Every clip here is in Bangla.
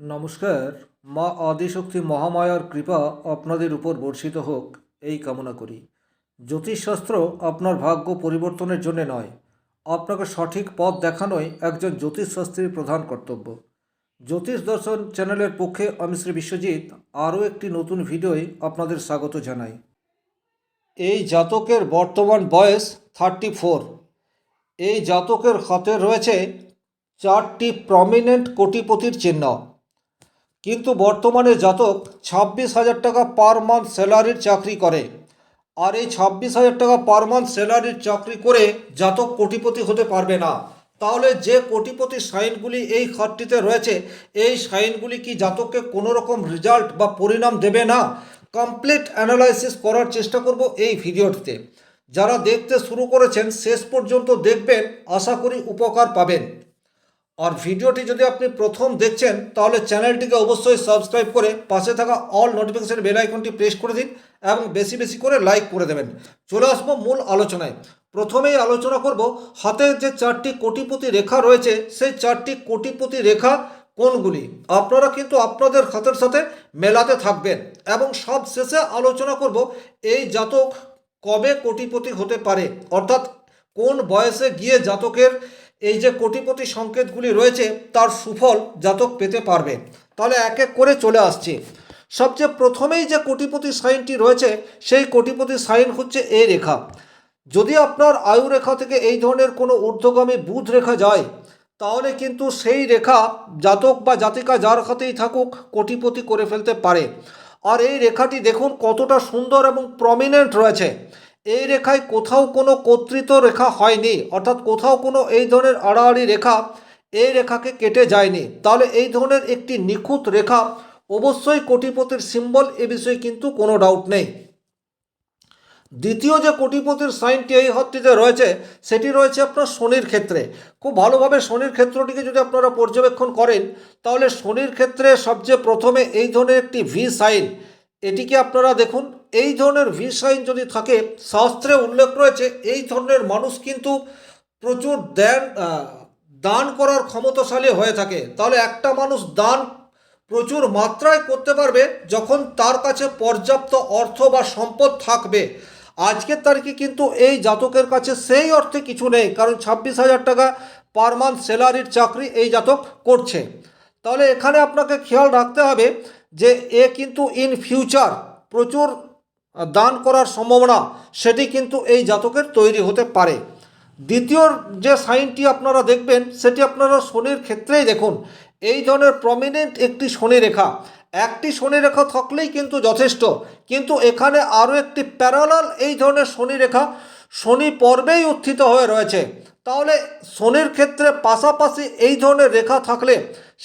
নমস্কার, মা আদিশক্তি মহামায়ার কৃপা আপনাদের উপর বর্ষিত হোক, এই কামনা করি। জ্যোতিষশাস্ত্র আপনার ভাগ্য পরিবর্তনের জন্য নয়, আপনাকে সঠিক পথ দেখানোই একজন জ্যোতিষশাস্ত্রীর প্রধান কর্তব্য। জ্যোতিষ দর্শন চ্যানেলের পক্ষে আমি শ্রী বিশ্বজিৎ, আরও একটি নতুন ভিডিওয় আপনাদের স্বাগত জানাই। এই জাতকের বর্তমান বয়স থার্টি ফোর এই জাতকের হাতে রয়েছে চারটি প্রমিনেন্ট কোটিপতির চিহ্ন। কিন্তু বর্তমানে জাতক ছাব্বিশ হাজার টাকা পার মান্থ স্যালারির চাকরি করে। আর এই ছাব্বিশ হাজার টাকা পার মান্থ স্যালারির চাকরি করে জাতক কোটিপতি হতে পারবে না। তাহলে যে কোটিপতি সাইনগুলি এই খাতটিতে রয়েছে, এই সাইনগুলি কি জাতককে কোনো রকম রেজাল্ট বা পরিণাম দেবে না? কমপ্লিট অ্যানালাইসিস করার চেষ্টা করব এই ভিডিওটিতে। যারা দেখতে শুরু করেছেন, শেষ পর্যন্ত দেখবেন, আশা করি উপকার পাবেন। আর ভিডিওটি যদি আপনি প্রথম দেখছেন, তাহলে চ্যানেলটিকে অবশ্যই সাবস্ক্রাইব করে পাশে থাকা অল নোটিফিকেশন বেল আইকনটি প্রেস করে দিন এবং বেশি বেশি করে লাইক করে দেবেন। চলে আসব মূল আলোচনায়। প্রথমেই আলোচনা করব হাতে যে চারটি কোটিপতি রেখা রয়েছে, সেই চারটি কোটিপতি রেখা কোনগুলি? আপনারা কিন্তু আপনাদের খাতের সাথে মেলাতে থাকবেন এবং সব শেষে আলোচনা করব এই জাতক কবে কোটিপতি হতে পারে, অর্থাৎ কোন বয়সে গিয়ে জাতকের এই যে কোটিপতি সংকেতগুলি রয়েছে, তার সুফল জাতক পেতে পারবে। তাহলে এক এক করে চলে আসছে। সবচেয়ে প্রথমেই যে কোটিপতি সাইনটি রয়েছে, সেই কোটিপতি সাইন হচ্ছে এই রেখা। যদি আপনার আয়ু রেখা থেকে এই ধরনের কোনো ঊর্ধ্বগামী বুধ রেখা যায়, তাহলে কিন্তু সেই রেখা জাতক বা জাতিকা যার হাতেই থাকুক, কোটিপতি করে ফেলতে পারে। আর এই রেখাটি দেখুন কতটা সুন্দর এবং প্রমিনেন্ট রয়েছে। এই রেখায় কোথাও কোনো কর্তৃত রেখা হয়নি, অর্থাৎ কোথাও কোনো এই ধরনের আড়াআড়ি রেখা এই রেখাকে কেটে যায়নি। তাহলে এই ধরনের একটি নিখুঁত রেখা অবশ্যই কোটিপতির সিম্বল এ বিষয়ে কিন্তু কোনো ডাউট নেই। দ্বিতীয় যে কোটিপতির সাইনটি এই হত্তিতে রয়েছে, সেটি রয়েছে আপনার শনির ক্ষেত্রে। খুব ভালোভাবে শনির ক্ষেত্রটিকে যদি আপনারা পর্যবেক্ষণ করেন, তাহলে শনির ক্ষেত্রে সবচেয়ে প্রথমে এই ধরনের একটি ভি সাইন এটিকে আপনারা দেখুন এই ধরনের ভি সাইন যদি থাকে, শাস্ত্রে উল্লেখ রয়েছে, এই ধরনের মানুষ কিন্তু প্রচুর দেন দান করার ক্ষমতাশালী হয়ে থাকে। তাহলে একটা মানুষ দান প্রচুর মাত্রায় করতে পারবে যখন তার কাছে পর্যাপ্ত অর্থ বা সম্পদ থাকবে। আজকের তারিখে কিন্তু এই জাতকের কাছে সেই অর্থে কিছু নেই, কারণ ছাব্বিশ হাজার টাকা পার মান্থ স্যালারির চাকরি এই জাতক করছে। তাহলে এখানে আপনাকে খেয়াল রাখতে হবে যে এ কিন্তু ইন ফিউচার প্রচুর দান করার সম্ভাবনা, সেটি কিন্তু এই জাতকের তৈরি হতে পারে। দ্বিতীয় যে সাইনটি আপনারা দেখবেন, সেটি আপনারা শনির ক্ষেত্রেই দেখুন। এই ধরনের প্রমিনেন্ট একটি শনি রেখা একটি শনি রেখা থাকলেই কিন্তু যথেষ্ট। কিন্তু এখানে আরও একটি প্যারালাল এই ধরনের শনি রেখা শনি পর্বেই উত্থিত হয়ে রয়েছে। তাহলে শনির ক্ষেত্রে পাশাপাশি এই ধরনের রেখা থাকলে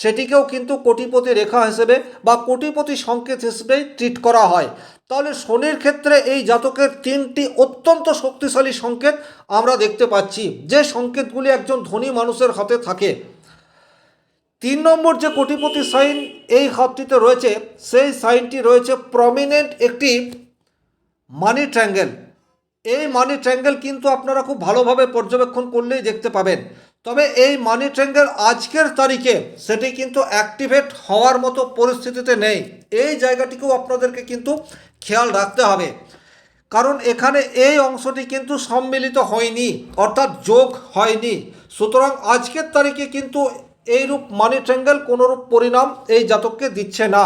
সেটিকেও কিন্তু কোটিপতি রেখা হিসেবে বা কোটিপতি সংকেত হিসেবেই ট্রিট করা হয়। তাহলে শনির ক্ষেত্রে এই জাতকের তিনটি অত্যন্ত শক্তিশালী সংকেত আমরা দেখতে পাচ্ছি। যে সংকেতগুলি একজন ধনী মানুষের হাতে থাকে। তিন নম্বর যে কোটিপতি সাইন এই হাতটিতে রয়েছে, সেই সাইনটি রয়েছে প্রমিনেন্ট একটি মানি ট্র্যাঙ্গেল এই মানি ট্র্যাঙ্গেল কিন্তু আপনারা খুব ভালোভাবে পর্যবেক্ষণ করলেই দেখতে পাবেন। তবে এই মানি ট্র্যাঙ্গেল আজকের তারিখে সেটি কিন্তু অ্যাক্টিভেট হওয়ার মতো পরিস্থিতিতে নেই। এই জায়গাটিকেও আপনাদেরকে কিন্তু খেয়াল রাখতে হবে। কারণ এখানে এই অংশটি কিন্তু সম্মিলিত হয়নি, অর্থাৎ যোগ হয়নি। সুতরাং আজকের তারিখে কিন্তু এইরূপ মানি ট্র্যাঙ্গেল কোনোরূপ পরিণাম এই জাতককে দিচ্ছে না।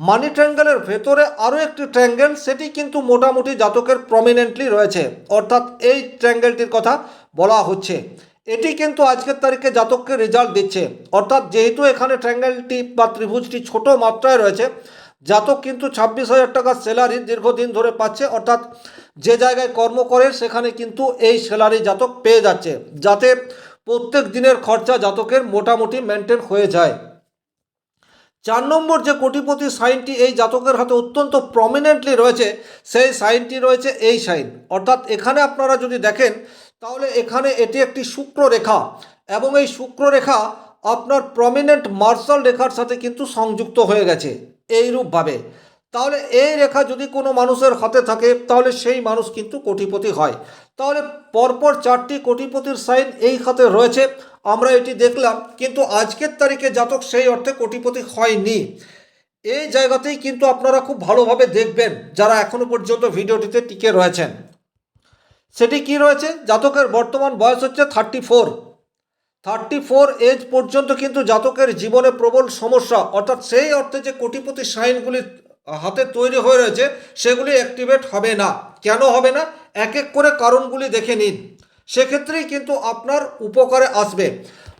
মানি ট্র্যাঙ্গেলের ভেতরে আরও একটি ট্র্যাঙ্গেল, সেটি কিন্তু মোটামুটি জাতকের প্রমিনেন্টলি রয়েছে। অর্থাৎ এই ট্র্যাঙ্গেলটির কথা বলা হচ্ছে। এটি কিন্তু আজকের তারিখে জাতককে রেজাল্ট দিচ্ছে। অর্থাৎ যেহেতু এখানে ট্র্যাঙ্গেলটি বা ত্রিভুজটি ছোট মাত্রায় রয়েছে, জাতক কিন্তু ছাব্বিশ হাজার টাকার স্যালারি দীর্ঘদিন ধরে পাচ্ছে। অর্থাৎ যে জায়গায় কর্ম করে, সেখানে কিন্তু এই স্যালারি জাতক পেয়ে যাচ্ছে। যাতে প্রত্যেক দিনের খরচা জাতকের মোটামুটি মেনটেন হয়ে যায়। চার নম্বর যে কোটিপতি সাইনটি এই জাতকের হাতে অত্যন্ত প্রমিনেন্টলি রয়েছে, সেই সাইনটি রয়েছে এই সাইন। অর্থাৎ এখানে আপনারা যদি দেখেন, তাহলে এখানে এটি একটি শুক্র রেখা এবং এই শুক্র রেখা আপনার প্রমিনেন্ট মার্শাল রেখার সাথে কিন্তু সংযুক্ত হয়ে গেছে, এইরূপভাবে। তাহলে এই রেখা যদি কোনো মানুষের হাতে থাকে, তাহলে সেই মানুষ কিন্তু কোটিপতি হয়। তাহলে পরপর চারটি কোটিপতির সাইন এই হাতে রয়েছে, আমরা এটি দেখলাম, কিন্তু আজকের তারিখে জাতক সেই অর্থে কোটিপতি হয়নি। এই জায়গাতেই কিন্তু আপনারা খুব ভালোভাবে দেখবেন, যারা এখনও পর্যন্ত ভিডিওটিতে টিকে রয়েছেন। সেটি কি রয়েছে? জাতকের বর্তমান বয়স হচ্ছে thirty four thirty four age পর্যন্ত কিন্তু জাতকের জীবনে প্রবল সমস্যা, অর্থাৎ সেই অর্থে যে কোটিপতি সাইনগুলি হাতে তৈরি হয়ে রয়েছে, সেগুলি অ্যাক্টিভেট হবে না। কেন হবে না? এক এক করে কারণগুলি দেখে নিন। সেক্ষেত্রেই কিন্তু আপনার উপকারে আসবে।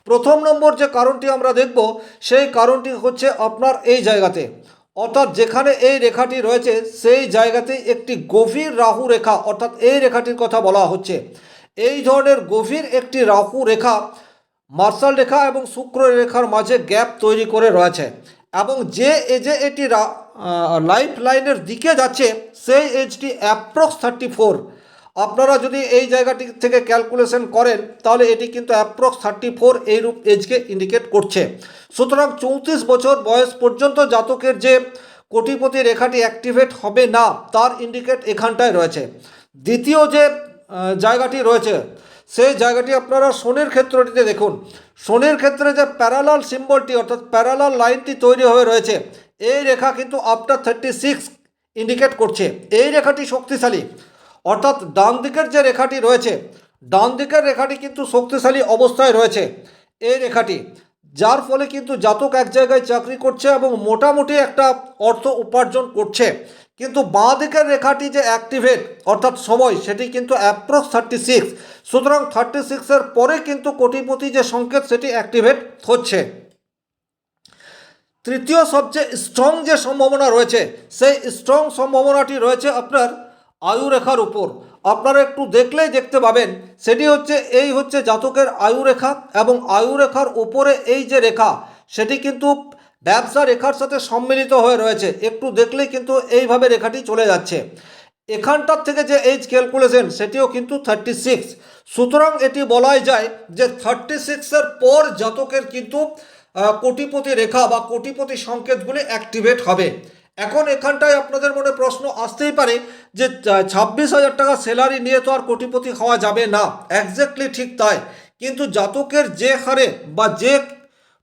প্রথম নম্বর যে কারণটি আমরা দেখব, সেই কারণটি হচ্ছে আপনার এই জায়গাতে। অর্থাৎ যেখানে এই রেখাটি রয়েছে, সেই জায়গাতেই একটি গভীর রাহু রেখা, অর্থাৎ এই রেখাটির কথা বলা হচ্ছে। এই ধরনের গভীর একটি রাহু রেখা, মার্শাল রেখা এবং শুক্র রেখার মাঝে গ্যাপ তৈরি করে রয়েছে। এবং যে এজে এটি লাইফ লাইনের দিকে যাচ্ছে, সেই এজটি অ্যাপ্রক্স থার্টি ফোর আপনারা যদি এই জায়গাটি থেকে ক্যালকুলেশন করেন, তাহলে এটি কিন্তু অ্যাপ্রক্স থার্টি ফোর এইরূপ এজকে ইন্ডিকেট করছে। সুতরাং চৌত্রিশ বছর বয়স পর্যন্ত জাতকের যে কোটিপতি রেখাটি অ্যাক্টিভেট হবে না, তার ইন্ডিকেট এখানটায় রয়েছে। দ্বিতীয় যে জায়গাটি রয়েছে, সেই জায়গাটি আপনারা শনির ক্ষেত্রটিতে দেখুন। শনির ক্ষেত্রে যে প্যারালাল সিম্বলটি অর্থাৎ প্যারালাল লাইনটি তৈরি হয়ে রয়েছে এই রেখা কিন্তু আফটার থার্টি সিক্স ইন্ডিকেট করছে। এই রেখাটি শক্তিশালী। অর্থাৎ ডান দিকের যে রেখাটি রয়েছে, ডান দিকের রেখাটি কিন্তু শক্তিশালী অবস্থায় রয়েছে এই রেখাটি। যার ফলে কিন্তু জাতক এক জায়গায় চাকরি করছে এবং মোটামুটি একটা অর্থ উপার্জন করছে। কিন্তু বাঁ দিকের রেখাটি যে অ্যাক্টিভেট অর্থাৎ সময়, সেটি কিন্তু অ্যাপ্রক্স থার্টি সিক্স সুতরাং থার্টি সিক্সের পরে কিন্তু কোটিপতি যে সংকেত, সেটি অ্যাক্টিভেট হচ্ছে। তৃতীয় সবচেয়ে স্ট্রং যে সম্ভাবনা রয়েছে, সেই স্ট্রং সম্ভাবনাটি রয়েছে আপনার আয়ু রেখার উপর। আপনারা একটু দেখলেই দেখতে পাবেন, সেটি হচ্ছে, এই হচ্ছে জাতকের আয়ু রেখা এবং আয়ু রেখার উপরে এই যে রেখা, সেটি কিন্তু ব্যবসা রেখার সাথে সম্মিলিত হয়ে রয়েছে। একটু দেখলেই কিন্তু এইভাবে রেখাটি চলে যাচ্ছে। এখানটার থেকে যে এইজ ক্যালকুলেশন সেটিও কিন্তু থার্টি সিক্স সুতরাং এটি বলাই যায় যে থার্টি সিক্সের পর জাতকের কিন্তু কোটিপতি রেখা বা কোটিপতি সংকেতগুলি অ্যাক্টিভেট হবে। এখন এখানটায় আপনাদের মনে প্রশ্ন আসতেই পারে যে ছাব্বিশ হাজার টাকা স্যালারি নিয়ে তো আর কোটিপতি হওয়া যাবে না। একজ্যাক্টলি ঠিক তাই। কিন্তু জাতকের যে হারে বা যে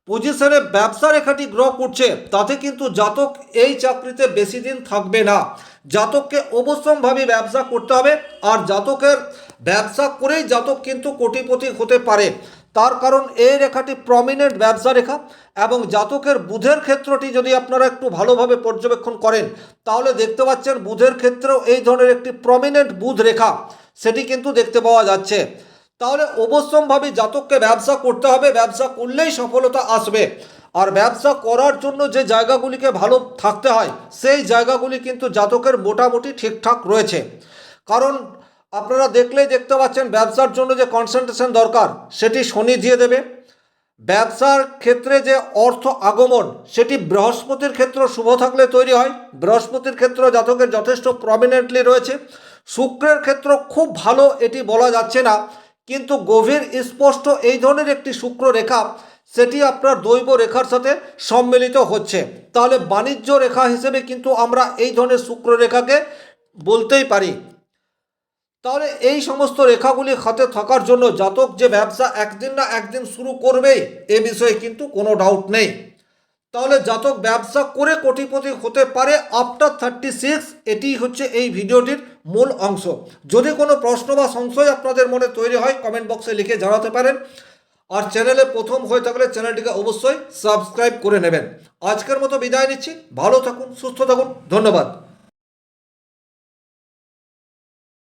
পজিশনে ব্যবসা রেখাটি গ্রহ করছে, তাতে কিন্তু জাতক এই চাকরিতে বেশি দিন থাকবে না। জাতককে অবশ্যমভাবে ব্যবসা করতে হবে, আর জাতকের ব্যবসা করেই জাতক কিন্তু কোটিপতি হতে পারে। তার কারণ এই রেখাটি প্রমিনেন্ট ব্যবসা রেখা এবং জাতকের বুধের ক্ষেত্রটি যদি আপনারা একটু ভালোভাবে পর্যবেক্ষণ করেন, তাহলে দেখতে পাচ্ছেন বুধের ক্ষেত্রেও এই ধরনের একটি প্রমিনেন্ট বুধ রেখা সেটি কিন্তু দেখতে পাওয়া যাচ্ছে। তাহলে অবশ্যমভাবে জাতককে ব্যবসা করতে হবে, ব্যবসা করলেই সফলতা আসবে। আর ব্যবসা করার জন্য যে জায়গাগুলিকে ভালো থাকতে হয়, সেই জায়গাগুলি কিন্তু জাতকের মোটামুটি ঠিকঠাক রয়েছে। কারণ আপনারা দেখলেই দেখতে পাচ্ছেন ব্যবসার জন্য যে কনসেন্ট্রেশন দরকার, সেটি শনি দিয়ে দেবে। ব্যবসার ক্ষেত্রে যে অর্থ আগমন, সেটি বৃহস্পতির ক্ষেত্র শুভ থাকলে তৈরি হয়। বৃহস্পতির ক্ষেত্র জাতকের যথেষ্ট প্রমিনেন্টলি রয়েছে। শুক্রের ক্ষেত্র খুব ভালো, এটি বলা যাচ্ছে না। কিন্তু গভীর স্পষ্ট এই ধরনের একটি শুক্র রেখা, সেটি আপনার দৈব রেখার সাথে সম্মিলিত হচ্ছে। তাহলে বাণিজ্য রেখা হিসেবে কিন্তু আমরা এই ধরনের শুক্র রেখাকে বলতেই পারি। তাহলে এই সমস্ত রেখাগুলি হাতে থাকার জন্য জাতক যে ব্যবসা একদিন না একদিন শুরু করবেই, এ বিষয়ে কিন্তু কোনো ডাউট নেই। তাহলে জাতক ব্যবসা করে কোটিপতি হতে পারে আফটার থার্টি সিক্স এটি হচ্ছে এই ভিডিওটির মূল অংশ। যদি কোনো প্রশ্ন বা সংশয় আপনাদের মনে তৈরি হয় কমেন্ট বক্সে লিখে জানাতে পারেন। আর চ্যানেলে প্রথম হয়ে থাকলে চ্যানেলটিকে অবশ্যই সাবস্ক্রাইব করে নেবেন। আজকের মতো বিদায় নিচ্ছি। ভালো থাকুন, সুস্থ থাকুন। ধন্যবাদ।